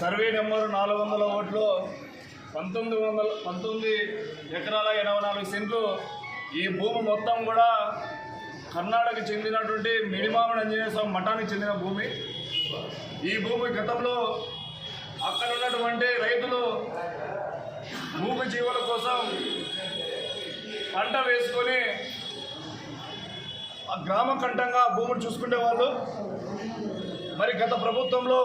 Survey number నాలుగు వందల ఓట్లు పంతొమ్మిది వందల పంతొమ్మిది ఎకరాల ఎనభై నాలుగు సెంట్లు. ఈ భూమి మొత్తం కూడా కర్ణాటకకు చెందినటువంటి మిడిమామిడి ఆంజనేయ స్వామి మఠానికి చెందిన భూమి. ఈ భూమి గతంలో అక్కడ ఉన్నటువంటి రైతులు భూమి జీవుల కోసం పంట వేసుకొని ఆ గ్రామ కంఠంగా భూములు చూసుకునే వాళ్ళు. మరి గత ప్రభుత్వంలో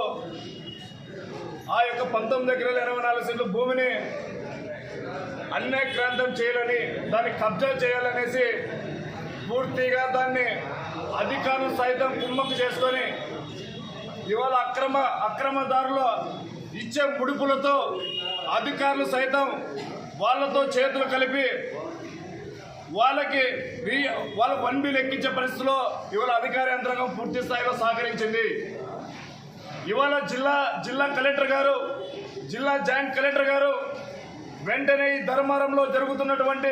ఆ యొక్క పంతొమ్మిది ఎకరాల ఇరవై నాలుగు సెంట్లు భూమిని అన్యక్రాంతం చేయాలని దాన్ని కబ్జా చేయాలనేసి పూర్తిగా దాన్ని అధికారులు సైతం కుమ్మక్కు చేసుకొని ఇవాళ అక్రమ అక్రమదారులు ఇచ్చే ముడుపులతో అధికారులు సైతం వాళ్ళతో చేతులు కలిపి వాళ్ళకి వాళ్ళ వన్ బిల్ ఎక్కించే పరిస్థితిలో ఇవాళ అధికార యంత్రాంగం పూర్తి స్థాయిలో సహకరించింది. ఇవాళ జిల్లా జిల్లా కలెక్టర్ గారు జిల్లా జాయింట్ కలెక్టర్ గారు వెంటనే ఈ ధర్మవరంలో జరుగుతున్నటువంటి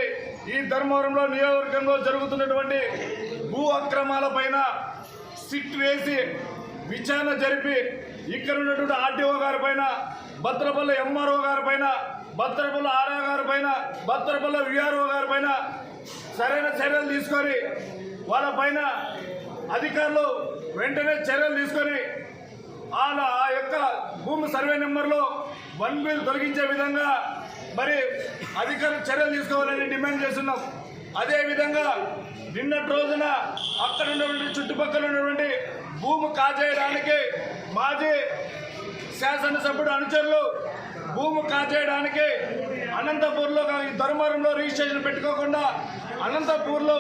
ఈ ధర్మవరంలో నియోజకవర్గంలో జరుగుతున్నటువంటి భూ అక్రమాల పైన సిట్ వేసి విచారణ జరిపి ఇక్కడ ఉన్నటువంటి ఆర్టీఓ గారి పైన భద్రపల్లి ఎంఆర్ఓ గారి పైన భద్రపల్లి ఆర్ఆ గారి పైన భద్రపల్లి విఆర్ఓ గారి పైన సరైన చర్యలు తీసుకొని వాళ్ళ పైన అధికారులు వెంటనే చర్యలు తీసుకొని వాళ్ళ ఆ యొక్క భూమి సర్వే నెంబర్లో వన్ బిల్ తొలగించే విధంగా మరి అధికారులు చర్యలు తీసుకోవాలని డిమాండ్ చేస్తున్నాం. అదేవిధంగా నిన్నటి రోజున అక్కడ ఉన్నటువంటి చుట్టుపక్కల ఉన్నటువంటి భూమి కాజేయడానికి మాజీ శాసనసభ్యుడు అనుచరులు భూమి కాజేయడానికి అనంతపూర్లో కాదు, ఈ ధర్మవరంలో రిజిస్ట్రేషన్ పెట్టుకోకుండా అనంతపూర్లో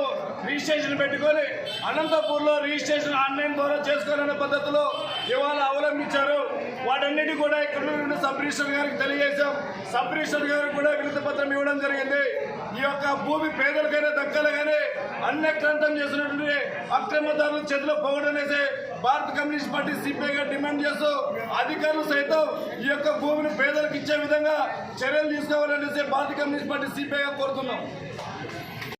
రిజిస్ట్రేషన్ పెట్టుకొని అనంతపూర్లో రిజిస్ట్రేషన్ ఆన్లైన్ ద్వారా చేసుకోవాలనే పద్ధతిలో ఇవాళ అవలంబించారు. వాటన్నిటి కూడా ఇక్కడ నుండి సబ్ రిజిస్టర్ గారికి తెలియజేశాం. సబ్ రిజిస్టర్ గారికి కూడా వినతి పత్రం ఇవ్వడం జరిగింది. ఈ యొక్క భూమి పేదలకైనా దక్కలుగానే అన్యక్రాంతం చేసినటువంటి అక్రమదారుల చేతిలో అనేది భారత కమ్యూనిస్ట్ పార్టీ సిపిఐగా డిమాండ్ చేస్తూ అధికారులు సైతం ఈ యొక్క భూమిని పేదలకు ఇచ్చే విధంగా చర్యలు తీసుకోవాలనేసి భారత కమ్యూనిస్ట్ పార్టీ సిపిఐగా కోరుతున్నాం.